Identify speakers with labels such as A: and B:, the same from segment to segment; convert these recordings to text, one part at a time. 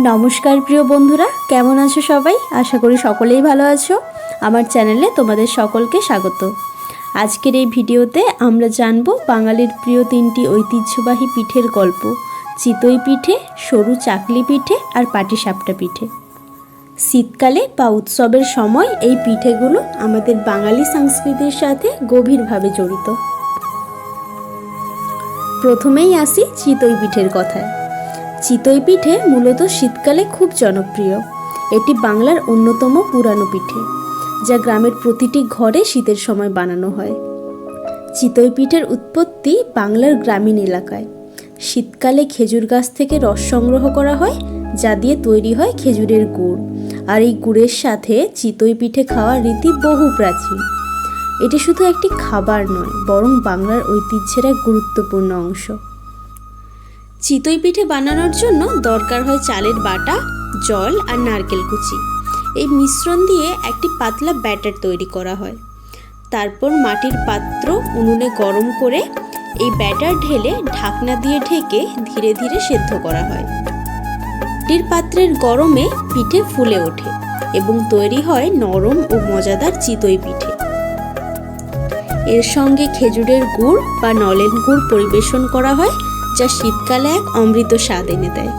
A: নমস্কার প্রিয় বন্ধুরা, কেমন আছো সবাই? আশা করি সকলেই ভালো আছো। আমার চ্যানেলে তোমাদের সকলকে স্বাগত। আজকের এই ভিডিওতে আমরা জানব বাঙালির প্রিয় তিনটি ঐতিহ্যবাহী পিঠের গল্প, চিতই পিঠে, সরু চাকলি পিঠে আর পাটিসাপটা পিঠে। শীতকালে বা উৎসবের সময় এই পিঠেগুলো আমাদের বাঙালি সংস্কৃতির সাথে গভীরভাবে জড়িত। প্রথমেই আসি চিতই পিঠের কথায়। চিতই পিঠে মূলত শীতকালে খুব জনপ্রিয়। এটি বাংলার অন্যতম পুরানো পিঠে, যা গ্রামের প্রতিটি ঘরে শীতের সময় বানানো হয়। চিতই পিঠের উৎপত্তি বাংলার গ্রামীণ এলাকায়। শীতকালে খেজুর গাছ থেকে রস সংগ্রহ করা হয়, যা দিয়ে তৈরি হয় খেজুরের গুড়। আর এই গুড়ের সাথে চিতই পিঠে খাওয়ার রীতি বহু প্রাচীন। এটি শুধু একটি খাবার নয়, বরং বাংলার ঐতিহ্যের এক গুরুত্বপূর্ণ অংশ। চিতই পিঠে বানানোর জন্য দরকার হয় চালের বাটা, জল আর নারকেল কুচি। এই মিশ্রণ দিয়ে একটি পাতলা ব্যাটার তৈরি করা হয়। তারপর মাটির পাত্র উনুনে গরম করে এই ব্যাটার ঢেলে ঢাকনা দিয়ে ঢেকে ধীরে ধীরে সেদ্ধ করা হয়। মাটির পাত্রের গরমে পিঠে ফুলে ওঠে এবং তৈরি হয় নরম ও মজাদার চিতই পিঠে। এর সঙ্গে খেজুরের গুড় বা নলেন গুড় পরিবেশন করা হয় যা শীতকালে এক অমৃত স্বাদ এনে দেয়।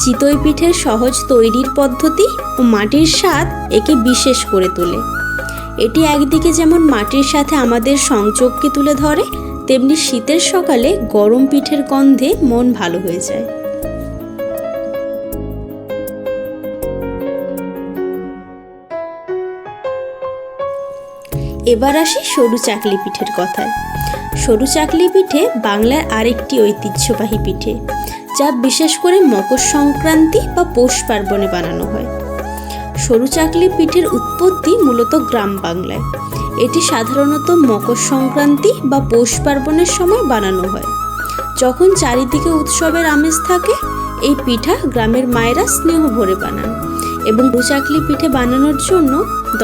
A: চিতই পিঠের সহজ তৈরির পদ্ধতি ও মাটির স্বাদ একে বিশেষ করে তোলে। এটি একদিকে যেমন মাটির সাথে আমাদের সংযোগকে তুলে ধরে, তেমনি শীতের সকালে গরম পিঠের গন্ধে মন ভালো হয়ে যায়। এবার আসি সরু চাকলি পিঠের কথায়। সরু চাকলি পিঠে বাংলার আরেকটি ঐতিহ্যবাহী পিঠে, যা বিশেষ করে মকর সংক্রান্তি বা পৌষ পার্বণে বানানো হয়। সরু চাকলি পিঠের উৎপত্তি মূলত গ্রাম বাংলায়। এটি সাধারণত মকর সংক্রান্তি বা পৌষ পার্বণের সময় বানানো হয়। যখন চারিদিকে উৎসবের আমেজ থাকে, এই পিঠা গ্রামের মায়েরা স্নেহ ভরে বানান এবং চাকলি পিঠে বানানোর জন্য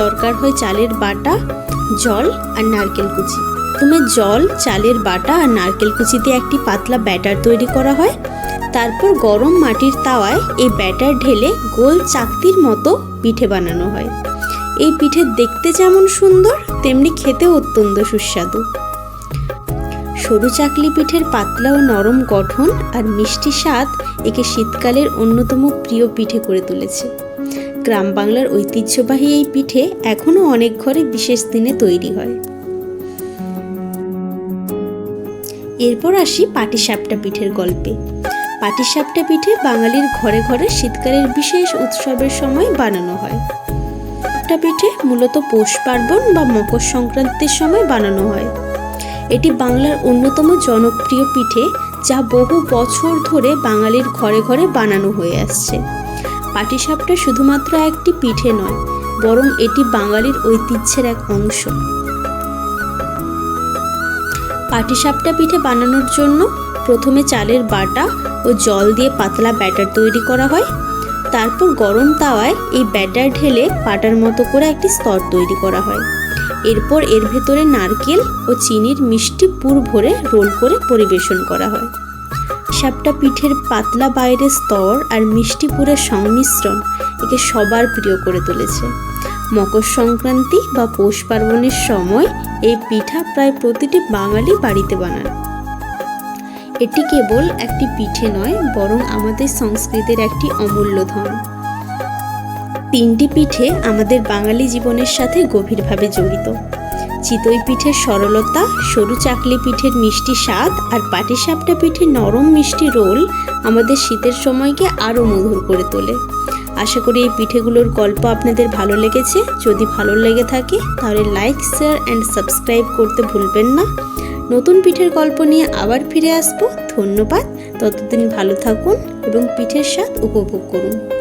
A: দরকার হয় চালের বাটা, জল আর নারকেল কুচি। প্রথমে জল, চালের বাটা আর নারকেল কুচি দিয়ে একটি পাতলা ব্যাটার তৈরি করা হয়। তারপর গরম মাটির তাওয়ায় এই ব্যাটার ঢেলে গোল চাকতির মতো পিঠে বানানো হয়। এই পিঠে দেখতে যেমন সুন্দর, তেমনি খেতেও অত্যন্ত সুস্বাদু। সরু চাকলি পিঠের পাতলা ও নরম গঠন আর মিষ্টি স্বাদ একে শীতকালের অন্যতম প্রিয় পিঠে করে তুলেছে। গ্রাম বাংলার ঐতিহ্যবাহী এই পিঠে এখনও অনেক ঘরে বিশেষ দিনে তৈরি হয়। এরপর আসি পাটিসাপটা পিঠের গল্পে। পাটিসাপটা পিঠে বাঙালির ঘরে ঘরে শীতকালের বিশেষ উৎসবের সময় বানানো হয়। একটা পিঠে মূলত পৌষ পার্বণ বা মকর সংক্রান্তির সময় বানানো হয়। এটি বাংলার অন্যতম জনপ্রিয় পিঠে যা বহু বছর ধরে বাঙালির ঘরে ঘরে বানানো হয়ে আসছে। পাটিসাপটা শুধুমাত্র একটি পিঠে নয়, বরং এটি বাঙালির ঐতিহ্যের এক অংশ। পাটিসাপটা পিঠে বানানোর জন্য প্রথমে চালের বাটা ও জল দিয়ে পাতলা ব্যাটার তৈরি করা হয়। তারপর গরম তাওয়ায় এই ব্যাটার ঢেলে পাটার মতো করে একটি স্তর তৈরি করা হয়। এরপর এর ভেতরে নারকেল ও চিনির মিষ্টি পুর ভরে রোল করে পরিবেশন করা হয়। সাপটা পিঠের পাতলা বাইরের স্তর আর মিষ্টি পুরের সংমিশ্রণ একে সবার প্রিয় করে তুলেছে। মকর সংক্রান্তি বা পৌষ পার্বণের সময় এই পিঠা প্রায় প্রতিটি বাঙালি বাড়িতে বানান এটি কেবল একটি পিঠে নয়, বরং আমাদের সংস্কৃতির একটি অমূল্য ধন। তিনটি পিঠে আমাদের বাঙালি জীবনের সাথে গভীরভাবে জড়িত। চিতই পিঠের সরলতা, সরু চাকলি পিঠের মিষ্টি স্বাদ আর পাটিসাপটা পিঠের নরম মিষ্টি রোল আমাদের শীতের সময়কে আরও মধুর করে তোলে। আশা করি এই পিঠেগুলোর গল্প আপনাদের ভালো লেগেছে। যদি ভালো লেগে থাকে, তাহলে লাইক শেয়ার অ্যান্ড সাবস্ক্রাইব করতে ভুলবেন না। নতুন পিঠের গল্প নিয়ে আবার ফিরে আসব। ধন্যবাদ। ততদিন ভালো থাকুন এবং পিঠের স্বাদ উপভোগ করুন।